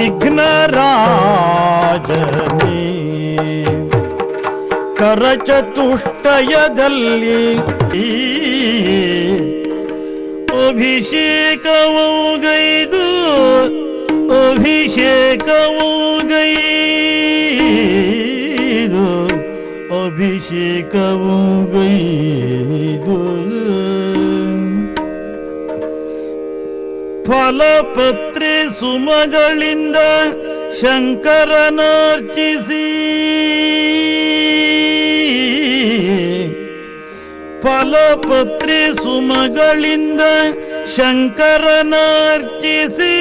ವಿಘ್ನರಾಜನೇ. ಕರಚತುಷ್ಟಯದಲ್ಲಿ ಈ ಅಭಿಷೇಕವು ಗೈದು ಅಭಿಷೇಕವೂ ಗೈದು ಅಭಿಷೇಕವೂ ಗೈದು. ಫಲಪತ್ರೆ ಸುಮಗಳಿಂದ ಶಂಕರನಾರ್ಚಿಸಿ ಫಲಪತ್ರಿ ಸುಮಗಳಿಂದ ಶಂಕರನಾರ್ಚಿಸಿ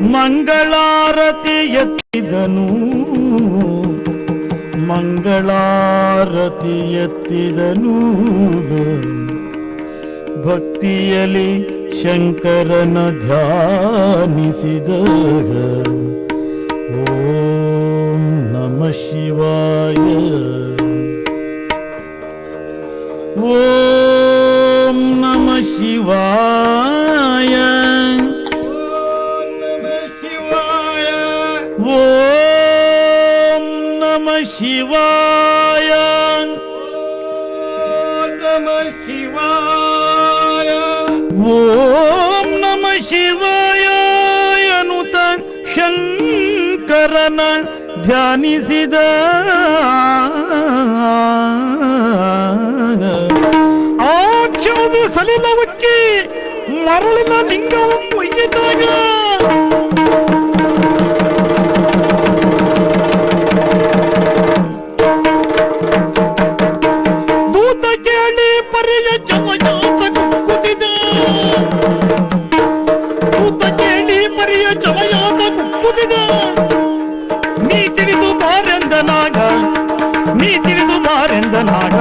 ಮಂಗಳಾರತಿ ಎತ್ತಿದನು. ಮಂಗಳಾರತಿ ಎತ್ತಿದನು. ಭಕ್ತಿಯಲಿ ಶಂಕರನ ಧ್ಯಾನಿಸಿದ ಓಂ ನಮ ಶಿವಾಯ ಓಂ ನಮ ಶಿವಾಯ ಶಿವಾಯ ಓಂ ನಮ ಶಿವಾಯ ನಮ ಶಿವಾಯ ಓಂ ನಮ ಶಿವಾಯ ಅನುತ ಶಂಕರನ ಧ್ಯಾನಿಸಿದ. ಆ ಕ್ಷಣದ ಸಲಿಲವಕ್ಕೆ ಮರಳಿನ ಲಿಂಗವನ್ನು ಕುದಿದ ನೀ ತಿಳಿದು ಬಾರೆಂದನಾಗ ನೀ ತಿಳಿದು ಬಾರೆಂದನಾಗ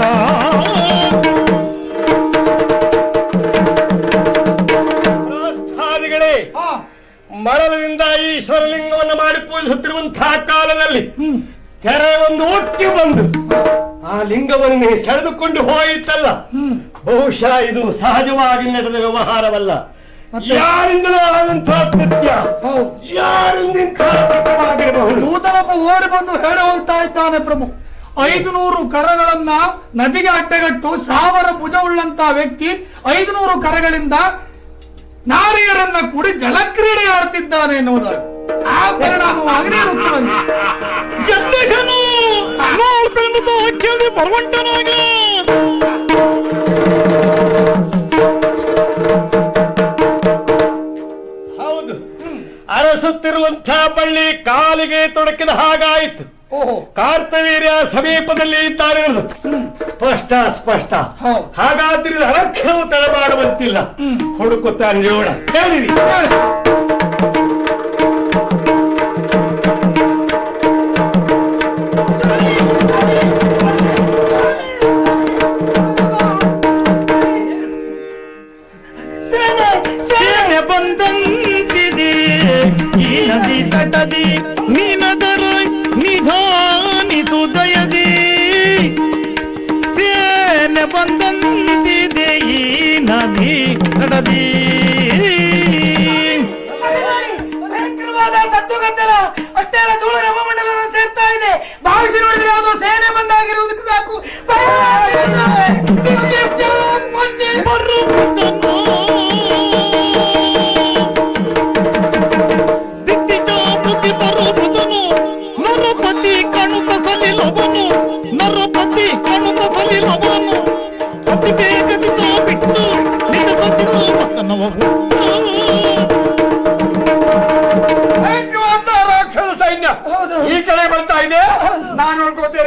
ಮರಳಿನಿಂದ ಈಶ್ವರಲಿಂಗವನ್ನು ಮಾಡಿ ಪೂಜಿಸುತ್ತಿರುವಂತಹ ಕಾಲದಲ್ಲಿ ಕೆರೆ ಒಂದು ಒಟ್ಟಿ ಬಂದು ಆ ಲಿಂಗವನ್ನು ಸೆಳೆದುಕೊಂಡು ಹೋಯಿತಲ್ಲ. ಬಹುಶಃ ಇದು ಸಹಜವಾಗಿ ನಡೆದ ವ್ಯವಹಾರವಲ್ಲ. ಯಾರಿಂದಲೂ ಆದಂತಹ ಕೃತ್ಯ ಓಡಿ ಬಂದು ಹೇಳಿ ಹೋಗ್ತಾ ಇದ್ದಾನೆ ಪ್ರಭು. ಐದುನೂರು ಕರಗಳನ್ನ ನದಿಗೆ ಅಡ್ಡಗಟ್ಟು ಸಾವಿರ ಭುಜವುಳ್ಳಂತ ವ್ಯಕ್ತಿ ಐದು ನೂರು ಕರಗಳಿಂದ ನಾರಿಯರನ್ನ ಕೂಡಿ ಜಲಕ್ರೀಡೆ ಆಡ್ತಿದ್ದಾನೆ ಎನ್ನುವುದಾಗಿ. ಆ ಪರಿಣಾಮವಾಗಿ. ಎಲ್ಲಿಗನು ಕೇಳಿ ಬರವಂಟನಾಗ ಬಳ್ಳಿ ಕಾಲಿಗೆ ತೊಡಕಿದ ಹಾಗಾಯಿತು. ಓಹೋ. ಕಾರ್ತವೀರ್ಯ ಸಮೀಪದಲ್ಲಿ ಇದ್ದಾರೆ ಸ್ಪಷ್ಟ ಸ್ಪಷ್ಟ. ಹಾಗಾದ್ರೆ ಅರಕ್ಷವು ತಡಮಾಡುವಂತಿಲ್ಲ ಹುಡುಕುತ್ತಾರೆ ಜೋಡ ಹೇಳಿರಿ ಬಂದಂತಿದೆ ಈ ನದಿ ತಟದಿ ನೀನದರ ನಿಧಾನಿತು ದಯದಿ ಸೇನೆ ಬಂದಂತಿದೆ ಈ ನದಿ ತಟದಿ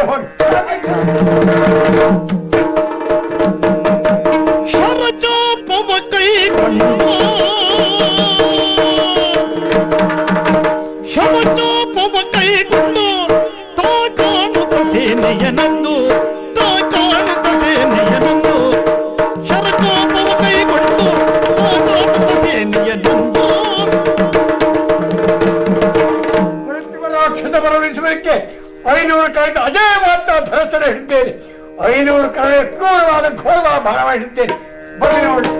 One. ಐನೂರು ಕಡೆ ಕ್ರೂರವಾದ ಘೋರವಾದ ಭಾಗವಹಿಸುತ್ತೇನೆ ಬನ್ನಿ ನೋಡಿ.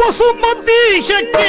ವಸುಮತೀಶಕ್ಕೆ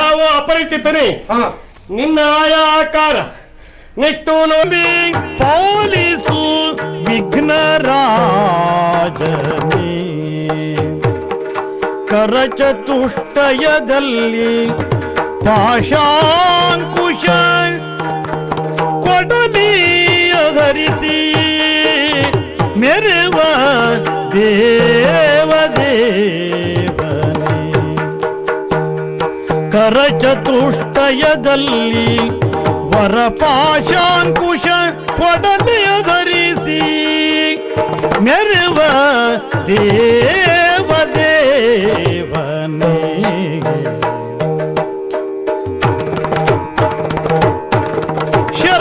ನಿಂತಿರುವಂತಹ ಅಪರಿಚಿತನೇ ನಿನ್ನ ಆಯಾಕಾರ ನಿಟ್ಟು ನೋಡಿ. ಪಾಲಿಸು ವಿಘ್ನ ಕರಚತುಷ್ಟಯದಲ್ಲಿ ಪಾಶಾಂಕುಶ ಕೊಡಲಿಯ ಧರಿಸಿ ಮೆರವ ದೇವದೇವನೇ ಕರಚತುಷ್ಟಯದಲ್ಲಿ ವರಪಾಶಾಂಕುಶ ಕೊಡಲೆಯ ಧರಿಸಿ ಮೆರುವ ದೇವ